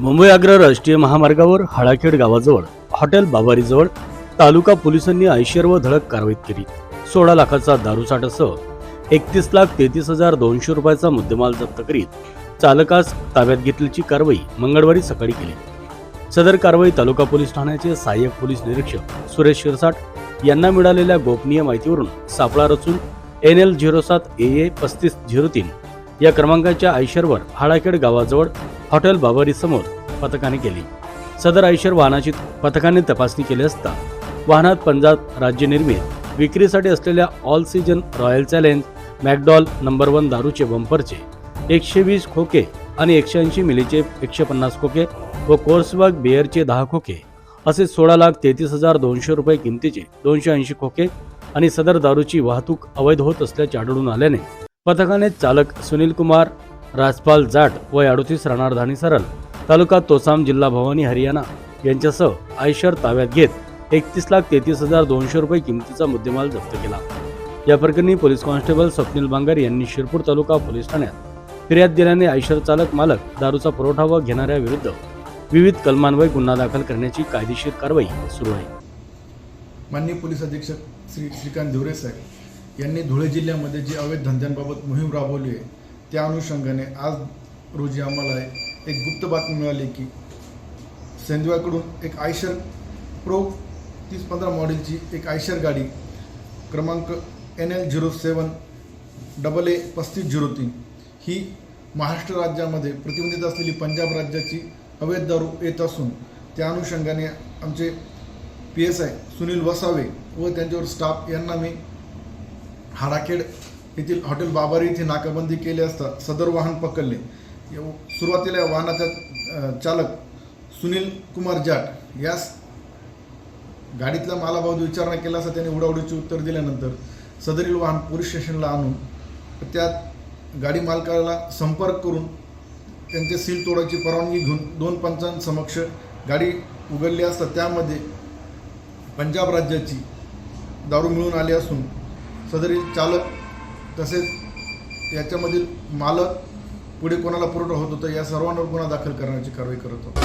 मुंबई आग्रा राष्ट्रीय महामार्गावर हाळाखेड गावाजवळ हॉटेल बाबारीजवळ तालुका पोलिसांनी ऐशर व धडक कारवाई केली. सोळा लाखाचा दारूसाठासह एकतीस लाख तेहतीस हजार दोनशे रुपयाचा मुद्देमाल जप्त करीत चालकास ताब्यात घेतल्याची कारवाई मंगळवारी सकाळी केली. सदर कारवाई तालुका पोलीस ठाण्याचे सहाय्यक पोलीस निरीक्षक सुरेश शिरसाट यांना मिळालेल्या गोपनीय माहितीवरून सापळा रचून एन एल झिरो सात ए ए पस्तीस झिरो तीन या क्रमांकाच्या आयशरवर हाळाखेड गावाजवळ हॉटेल बाबरीसमोर पथकाने केली. सदर आयशर वाहनाची पथकाने तपासणी केली असता वाहनात पंजाब राज्य निर्मित विक्रीसाठी असलेल्या all season royal challenge McDowell number one दारूचे बंपरचे एकशे वीस खोके आणि एकशे ऐंशी मिलीचे एकशे पन्नास खोके व कोर्सबाग बिअरचे दहा खोके असे सोळा लाख तेहतीस हजार दोनशे रुपये किमतीचे दोनशे ऐंशी खोके आणि सदर दारूची वाहतूक अवैध होत असल्याचे आढळून आल्याने पथकाने चालक सुनील कुमार राजपाल जाट व अडोतीस राहणार सरल सरळ तालुका तोसाम जिल्हा भवानी हरियाणा यांच्यासह आयशर ताब्यात घेत एकतीस लाख तेहतीस हजार दोनशे रुपये किमतीचा मुद्देमाल जप्त केला. या प्रकरणी पोलीस कॉन्स्टेबल स्वप्नील बांगर यांनी शिरपूर तालुका पोलीस ठाण्यात फिर्याद दिल्याने आयशर चालक मालक दारूचा पुरवठा व घेणाऱ्या विरुद्ध विविध कलमान्वये गुन्हा दाखल करण्याची कायदेशीर कारवाई सुरू आहे. माननीय पोलीस अधीक्षक श्री श्रीकांत धुरे साहेब यांनी धुळे जिल्ह्यामध्ये जी अवैध धंद्यांबाबत मोहीम राबवली आहे त्या अनुषंगाने आज रोजी आम्हाला एक गुप्त बातमी मिळाली की सेंदव्याकडून एक आयशर प्रो तीस पंधरा मॉडेलची एक आयशर गाडी क्रमांक N L zero seven double A पस्तीस झिरो तीन ही महाराष्ट्र राज्यामध्ये प्रतिबंधित असलेली पंजाब राज्याची अवैध दारू येत असून त्या अनुषंगाने आमचे P S I Sunil Vasave व त्यांच्यावर स्टाफ यांना मी हाडाखेड येथील हॉटेल बाबारी येथे नाकाबंदी केली असता सदर वाहन पकडले. सुरुवातीला या वाहनाचा चालक सुनील कुमार जाट यास गाडीतल्या मालाबाबत विचारणा केला असता त्याने उडाउडीचे उत्तर दिल्यानंतर सदरील वाहन पोलीस स्टेशनला आणून त्यात गाडी मालकाला संपर्क करून त्यांचे सील तोडायची परवानगी घेऊन दोन पंचांसमक्ष गाडी उघडली असता त्यामध्ये पंजाब राज्याची दारू मिळून आली असून सदरील चालक तसेच याच्यामधील मालक पुढे कोणाला पुरवठा होत होता या सर्वांवर गुन्हा दाखल करण्याची कारवाई करत होता.